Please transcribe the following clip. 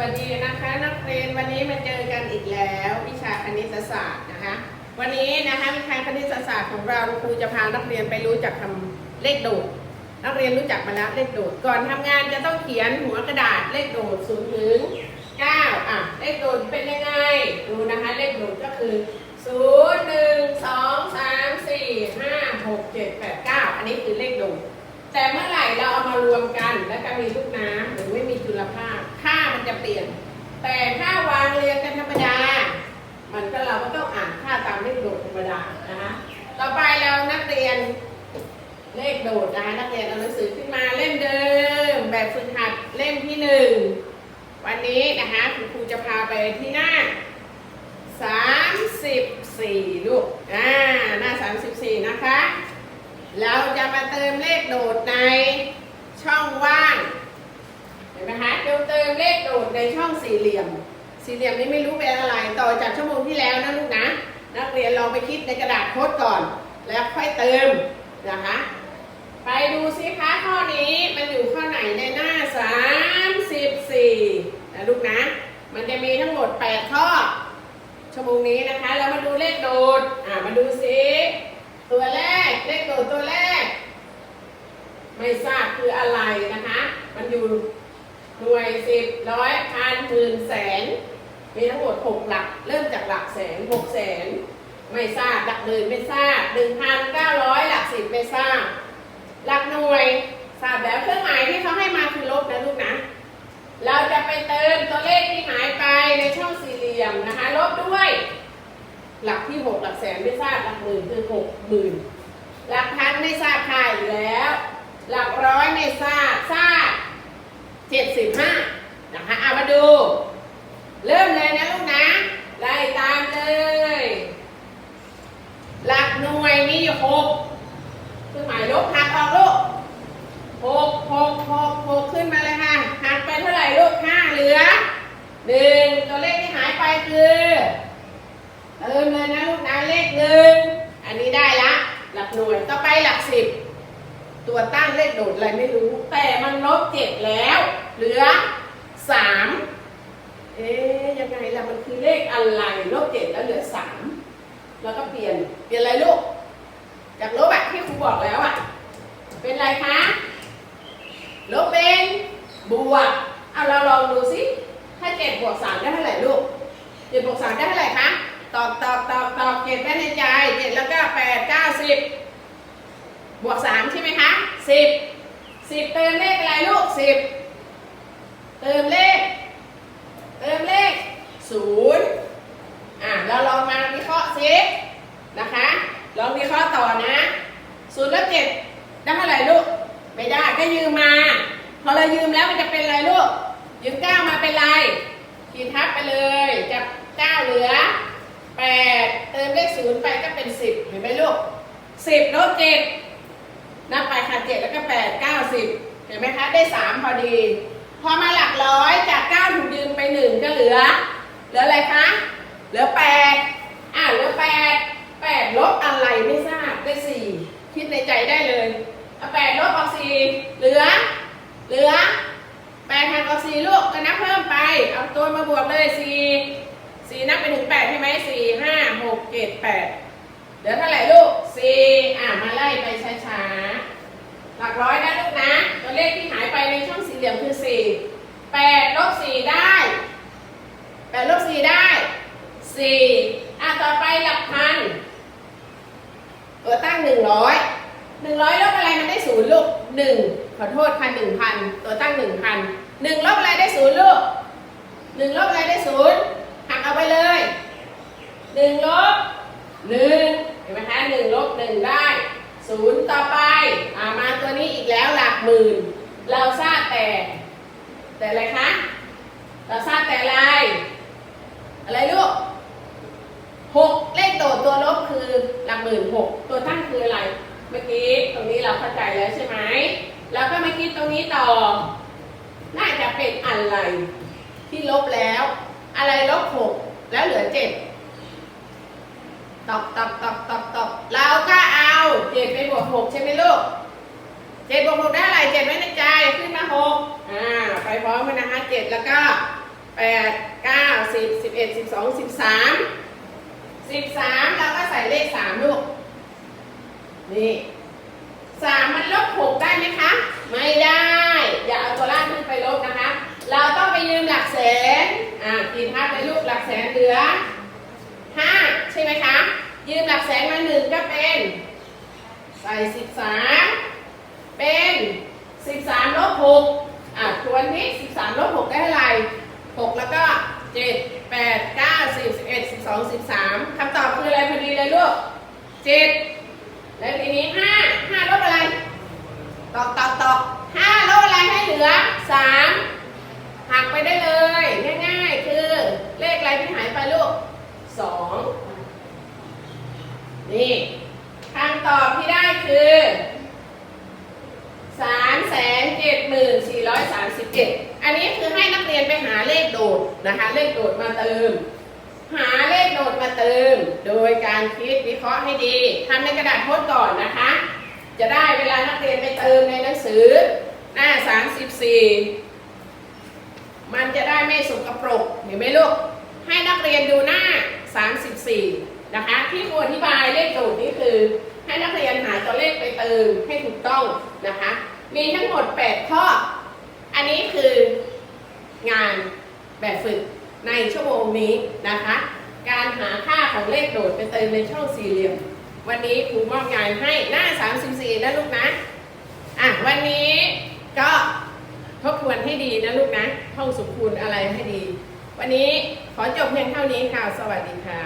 วัสดีนะคะนักเรียนวันนี้มาเจอกันอีกแล้ว วิชาคณิตศาสตร์นะคะ วันนี้นะคะวิชาคณิตศาสตร์ของเราครูจะพานักเรียนไปรู้จักทำเลขโดด นักเรียนรู้จักมาแล้วเลขโดด ก่อนทำงานจะต้องเขียนหัวกระดาษเลขโดดศูนย์ถึงเก้าอะเลขโดดเป็นยังไงดูนะคะเลขโดดก็คือศูนย์หนึ่งสองสามสี่ห้าหกเจ็ดแปดเก้าอันนี้คือเลขโดด แต่เมื่อไหร่เราเอามารวมกัน แล้วก็มีลูกน้ำหรือไม่มีจุลภาค จะเปลี่ยน แต่ถ้าวางเรียงกันธรรมดา มันก็เราก็ต้องอ่านค่าตามเลขโดดธรรมดานะคะต่อไปเรานักเรียนเลขโดดนะคะนักเรียนเอาหนังสือขึ้นมาเล่มเดิม แบบฝึกหัดเล่มที่หนึ่งวันนี้นะคะคุณครูจะพาไปที่หน้า34ลูกอ่าหน้า34นะคะ เราจะมาเติมเลขโดดในช่องว่าง นไหมคะเราเติมเลขโดดในช่องสี่เหลี่ยม สี่เหลี่ยมนี้ไม่รู้เป็นอะไร ต่อจากชั่วโมงที่แล้วนะลูกนะ นักเรียนลองไปคิดในกระดาษโค้ดก่อน แล้วค่อยเติมนะคะ ไปดูซิคะข้อนี้มันอยู่ข้อไหนในหน้า 34นะลูกนะ มันจะมีทั้งหมด 8 ข้อ ชั่วโมงนี้นะคะเรามาดูเลขโดดอ่ามาดูซิตัวแรกเลขโดดตัวแรก ไม่ทราบคืออะไรนะคะ มันอยู่ หน่วยสิบร้อยพันหมื่นแสน มีทั้งหมดหกหลัก เริ่มจากหลักแสนหกแสน ไม่ทราบหลักหมื่นไม่ทราบหนึ่งพันเก้าร้อยหลักสิบไม่ทราบ หลักหน่วยทราบแล้วเครื่องหมายที่เขาให้มาคือลบนะลูกนะ เราจะไปเติมตัวเลขที่หายไปในช่องสี่เหลี่ยมนะคะ ลบด้วย หลักที่หกหลักแสนไม่ทราบหลักหมื่นคือหกหมื่นหลักพันไม่ทราบ เจ็ดสิบห้านะคะเอามาดู เริ่มเลยนะลูกนะ ไล่ตามเลย หลักหน่วยนี่หกคือหมายลบหักออกลูกหกหกหกหกขึ้นมาเลยค่ะหักไปเท่าไหร่ลูกห้าเหลือหนึ่งตัวเลขที่หายไปคือเติมเลยนะลูกนะเลขหนึ่งอันนี้ได้ละ หลักหน่วยต่อไปหลักสิบ ตัวตั้งเลขโดดอะไรไม่รู้ แต่มันลบเจ็ดแล้ว เหลือสามเอ๊ยยังไงล่ะมันคือเลขอะไรลบเจ็ดแล้วเหลือสามแล้วก็เปลี่ยนเปลี่ยนอะไรลูก จากลบอะที่ครูบอกแล้วอะเป็นอะไรคะลบเป็นบวกเอาเราลองดูสิถ้าเจ็ดบวกสามได้เท่าไหร่ลูกเจ็ดบวกสามได้เท่าไหร่คะตอบตอบตอบตอบเจ็ดไว้ในใจเจ็ดแล้วก็แปดเก้าสิบ บวกสามใช่ไหมคะสิบสิบเติมเลขอะไรลูกสิบเติมเลข เติมเลขศูนย์อะเราลองมาวิเคราะห์สินะคะ ลองวิเคราะห์ต่อนะศูนย์ลบเจ็ดได้เท่าไหร่ลูก ไม่ได้ก็ยืมมา พอเรายืมแล้วมันจะเป็นอะไรลูก ยืมเก้ามาเป็นไรขีดทับไปเลยจากเก้าเหลือแปดเติมเลขศูนย์ไปก็เป็นสิบเห็นไหมลูกสิบลบเจ็ด นับไปค่ะเจ็ดแล้วก็แปดเก้าสิบเห็นไหมคะ ได้สามพอดี พอมาหลักร้อยจากเก้าถูกยืมไปหนึ่งก็เหลือ เหลืออะไรคะ เหลือแปดอ่าเหลือแปดแปดลบอะไรไม่ทราบได้สี่คิดในใจได้เลยเอาแปดลบออกสี่เหลือ เหลือแปดหักออกสี่ลูกก็นับเพิ่มไป เอาตัวมาบวกเลยสี่สี่นับไปถึงแปดใช่ไหมสี่ห้าหกเจ็ดแปดเหลือเท่าไหร่ลูกสี่อะมาไล่ไปช้า ร้อยนะลูกนะ ตัวเลขที่หายไปในช่องสี่เหลี่ยมคือสี่แปดลบสี่ได้แปดลบสี่ได้สี่อะต่อไปหลักพันตัวตั้งหนึ่งร้อยหนึ่งร้อยลบอะไรมันได้ศูนย์ลูกหนึ่งขอโทษค่ะหนึ่งพันตัวตั้งหนึ่งพันหนึ่งลบอะไรได้ศูนย์ลูกหนึ่งลบอะไรได้ศูนย์หักเอาไปเลยหนึ่งลบหนึ่งเห็นไหมคะหนึ่งลบหนึ่งได้ ศูนย์ต่อไปอามาตัวนี้อีกแล้วหลักหมื่น เราทราบแต่ แต่อะไรคะ เราทราบแต่อะไร อะไรลูกหกเลขโดดตัวลบคือหลักหมื่นหกตัวตั้งคืออะไร เมื่อกี้ตรงนี้เราเข้าใจแล้วใช่ไหมแล้วก็มาคิดตรงนี้ต่อ น่าจะเป็นอะไร ที่ลบแล้ว อะไรลบหกแล้วเหลือเจ็ดตอบตอบตอบตอบตอบเราก็ เจ็ดไปบวกหกใช่ไหมลูกเจ็ดบวกหกได้อะไรเจ็ดไว้ในใจขึ้นมาหกอ่าไปพร้อมกันนะคะเจ็ดแล้วก็แปดเก้าสิบสิบเอ็ดสิบสองสิบสามสิบสามเราก็ใส่เลขสามลูก นี่สามมันลบหกได้ไหมคะ ไม่ได้ อย่าเอาตัวล่างขึ้นไปลบนะคะ เราต้องไปยืมหลักแสน อ่ากินทับไปลูกหลักแสนเหลือห้าใช่ไหมคะ ยืมหลักแสนมาหนึ่งก็เป็น ใส่สิบสามเป็นสิบสามลบหกอะทวนที่สิบสามลบหกได้เท่าไหร่หกแล้วก็เจ็ดแปดเก้าสิบสิบเอ็ดสิบสองสิบสามคำตอบคืออะไรพอดีเลยลูกเจ็ดแล้วทีนี้ห้าห้าลบอะไร ตอกตอกตอกห้าลบอะไรให้เหลือสามหักไปได้เลย ง่ายๆ คือเลขอะไรที่หายไปลูกสองนี่ำตอบที่ได้คือสามแสนเจ็ดหมื่นสี่ร้อยสามสิบเจ็ดอันนี้คือให้นักเรียนไปหาเลขโดดนะคะ เลขโดดมาเติม หาเลขโดดมาเติม โดยการคิดวิเคราะห์ให้ดีทำในกระดาษโพสก่อนนะคะ จะได้เวลานักเรียนไปเติมในหนังสือหน้า34มันจะได้ไม่สกปรกเห็นไหมลูก ให้นักเรียนดูหน้า 34 นะคะ ที่ครูอธิบายเลขโดดนี่คือ ให้นักเรียนหาตัวเลขไปเติมให้ถูกต้องนะคะ มีทั้งหมด 8 ข้อ อันนี้คืองานแบบฝึกในชั่วโมงนี้นะคะ การหาค่าของเลขโดดไปเติมในช่องสี่เหลี่ยม วันนี้ครูมอบงานให้หน้า 34 นะลูกนะ อะวันนี้ก็ทบทวนให้ดีนะลูกนะท่องสุขคูณอะไรให้ดี วันนี้ขอจบเพียงเท่านี้ค่ะ สวัสดีค่ะ